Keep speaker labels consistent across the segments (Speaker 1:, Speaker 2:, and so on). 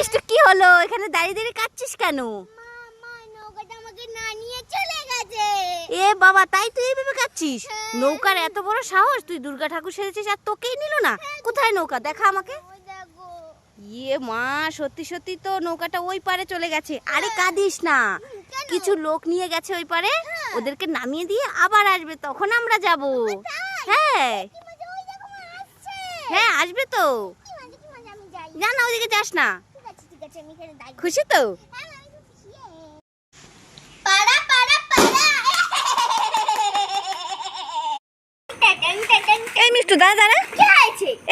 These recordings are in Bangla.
Speaker 1: মিষ্টি কি হলো? এখানে দাঁড়িয়ে দাঁড়িয়ে কাচ্ছিস কেন?
Speaker 2: না
Speaker 1: এ বাবা তাই তুই এইভাবে কাচ্ছিস নৌকার এত বড় সাহস তুই দুর্গা ঠাকুর সেরেছিস আর তোকেই নিল না? কোথায় নৌকা? দেখা আমাকে। ইয়ে মা সত্যি সত্যি তো নৌকাটা ওই পারে চলে গেছে। আরে কাঁদিস না। কিছু লোক নিয়ে গেছে ওই পারে। ওদেরকে নামিয়ে দিয়ে আবার আসবে তখন আমরা যাব। হ্যাঁ। হ্যাঁ আসবে তো। যা না ওদিকে যাস না। খুশি তো?
Speaker 2: হ্যাঁ,
Speaker 1: এই মিষ্টু দাঁড়া দাঁড়া।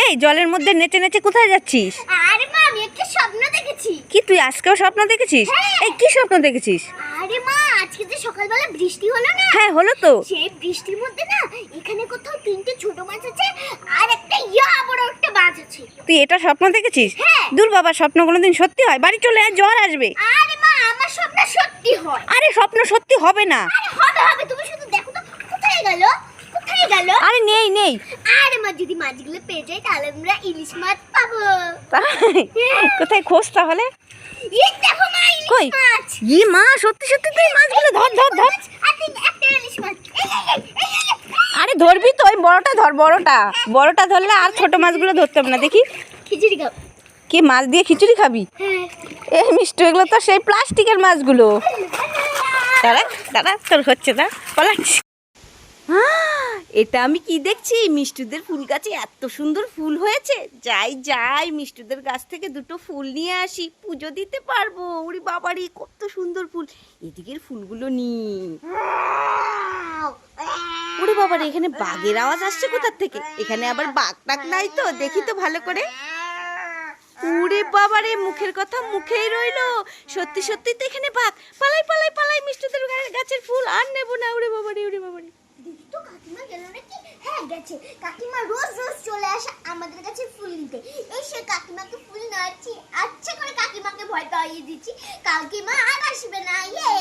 Speaker 1: এই জলের মধ্যে নেচে নেচে কোথায় যাচ্ছিস?
Speaker 2: আরে মা আমি একটা স্বপ্ন দেখেছি।
Speaker 1: কি তুই আজকেও স্বপ্ন দেখেছিস? এই কি স্বপ্ন দেখেছিস?
Speaker 2: আরে মা আজকে যে সকালবেলা বৃষ্টি হলো না?
Speaker 1: হ্যাঁ হলো তো।
Speaker 2: সেই বৃষ্টির মধ্যে না এখানে কোথাও তিনটে ছোট মাছ আছে আর একটা ইয়া বড় একটা মাছ আছে।
Speaker 1: তুই এটা স্বপ্ন দেখেছিস?
Speaker 2: হ্যাঁ।
Speaker 1: দূর বাবা স্বপ্ন কোনোদিন সত্যি হয়? বাড়ি চলে আয় জ্বর আসবে।
Speaker 2: আরে মা আমার স্বপ্ন সত্যি হয়।
Speaker 1: আরে স্বপ্ন সত্যি হবে না।
Speaker 2: আরে হবে হবে তুমি শুধু দেখো তো কোথায় গেল? কোথায় গেল?
Speaker 1: আরে নেই নেই।
Speaker 2: আরে মা যদি মাছগুলো পেয়ে যাই তাহলে আমরা ইলিশ মাছ পাবো।
Speaker 1: তাই? কোথায় খোঁজ তাহলে?
Speaker 2: এই দেখো মা ইলিশ
Speaker 1: কই?
Speaker 2: মাছ।
Speaker 1: ই মা সত্যি সত্যি তুই মাছগুলো ধর ধর ধর।
Speaker 2: একটা ইলিশ মাছ।
Speaker 1: আরে ধরবি তো ওই বড়টা ধর বড়টা। বড়টা ধরলে আর ছোট মাছগুলো ধরতে হবে না দেখি।
Speaker 2: খিচুড়ি খাও।
Speaker 1: কি মাছ দিয়ে খিচুড়ি খাবি?
Speaker 2: হ্যাঁ।
Speaker 1: এই মিষ্টি এগুলো তো সেই প্লাস্টিকের মাছগুলো। দাঁড়া দাঁড়া তোর হচ্ছে না পালাচ্ছি। এটা আমি কি দেখছি? মিষ্টুদের ফুল গাছে এত সুন্দর ফুল হয়েছে। যাই যাই মিষ্টুদের গাছ থেকে দুটো ফুল নিয়ে আসি। পুজো দিতে পারব। ওরে বাবারি কত সুন্দর ফুল। এদিকের ফুলগুলো নি। ওরে বাবারে এখানে বাঘের আওয়াজ আসছে কোথার থেকে? এখানে আবার বাঘ টাক নাই তো? দেখি তো ভালো করে। ওরে বাবারে মুখের কথা মুখেই রইল। সত্যি সত্যি তো এখানে বাঘ পালাই পালাই পালাই মিষ্টুদের গাছের ফুল। আর নেব না ওরে বাবারে ওরে বাবারে।
Speaker 2: তো কাকিমা গেল নাকি? হ্যাঁ গেছে। কাকিমা রোজ রোজ চলে আসে আমাদের কাছে ফুল নিতে। এই সে কাকিমাকে ফুল নাড়ছি। আচ্ছা করে কাকিমাকে ভয় পাইয়ে দিচ্ছি। কাকিমা আর আসবে না ইয়ে!